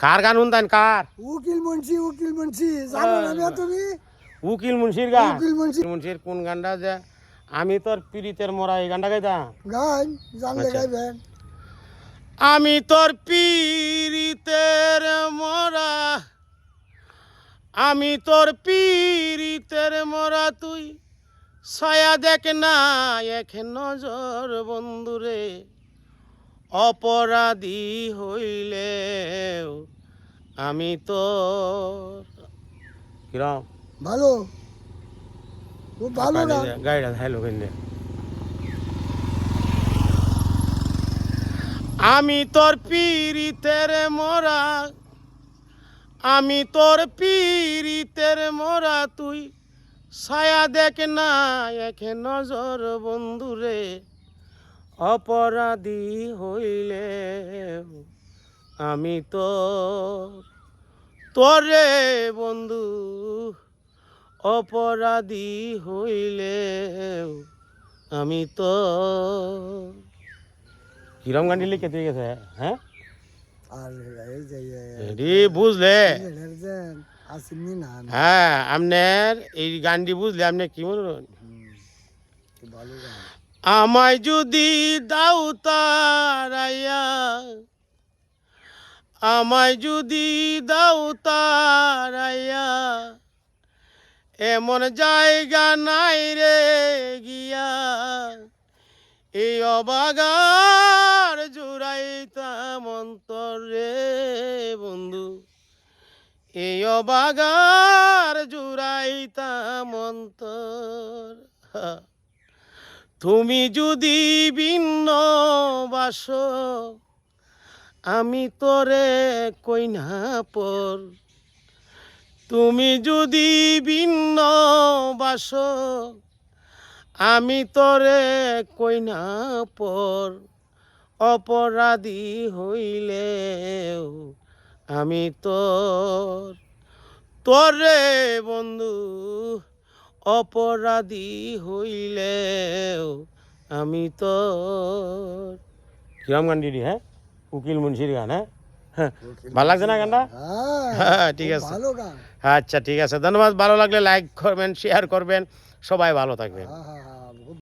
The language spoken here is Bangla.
কার গান শুনতেন কার? উকিল মুন্সি উকিল মুন্সি জানো না তুমি? উকিল মুন্সির গান? উকিল মুন্সি। মুন্সির কোন গানটা যে? আমি তোর পীড়িতের মরা এই গানটা গাইতাম। গান জানলে আচ্ছা। গাইবেন। আমি তোর পীড়িতের মরা আমি তোর পীড়িতের মরা তুই ছায়া দেখ না এক নজর বন্ধুরে অপরাধী হইলে আমি তো কিরম? ভালো। ভালো গাড়িটা হ্যালো কিন্তু আমি তোর পীড়িতের মরা। আমি তোর পীড়িতের মরা তুই। ছায়া দেখ না এক নজর বন্ধুরে। অপরাধী হইলে আমি তো তোরে বন্ধু অপরাধী হইলে আমি তো কিরম গান লিখে তুই গেছে হ্যাঁ? বুঝলে? হ্যাঁ আপনার এই গানটি বুঝলে আপনি কি মনে আমায় যদি দাও তারাইয়া আমায় যদি দাও তারাইয়া, এমন জায়গা নাই রে গিয়া এই অবাগার জুড়াইতাম অন্তর রে বন্ধু এই অবাগার জুড়াইতাম অন্তর। তুমি যদি ভিন্ন বাস আমি তোরে কইনা পর। তুমি যদি ভিন্ন বাস, আমি তোরে কইনা পর। অপরাধী হইলেও আমি তোর, তোরে বন্ধু। অপরাধী হইলেও আমি তো কিরম গান দিদি হ্যাঁ? উকিল মুন্সির গান হ্যাঁ? হ্যাঁ ভালো লাগছে না গানটা? হ্যাঁ হ্যাঁ ঠিক আছে। আচ্ছা ঠিক আছে। ধন্যবাদ ভালো লাগলে লাইক করবেন শেয়ার করবেন। সবাই ভালো থাকবেন। হ্যাঁ হ্যাঁ।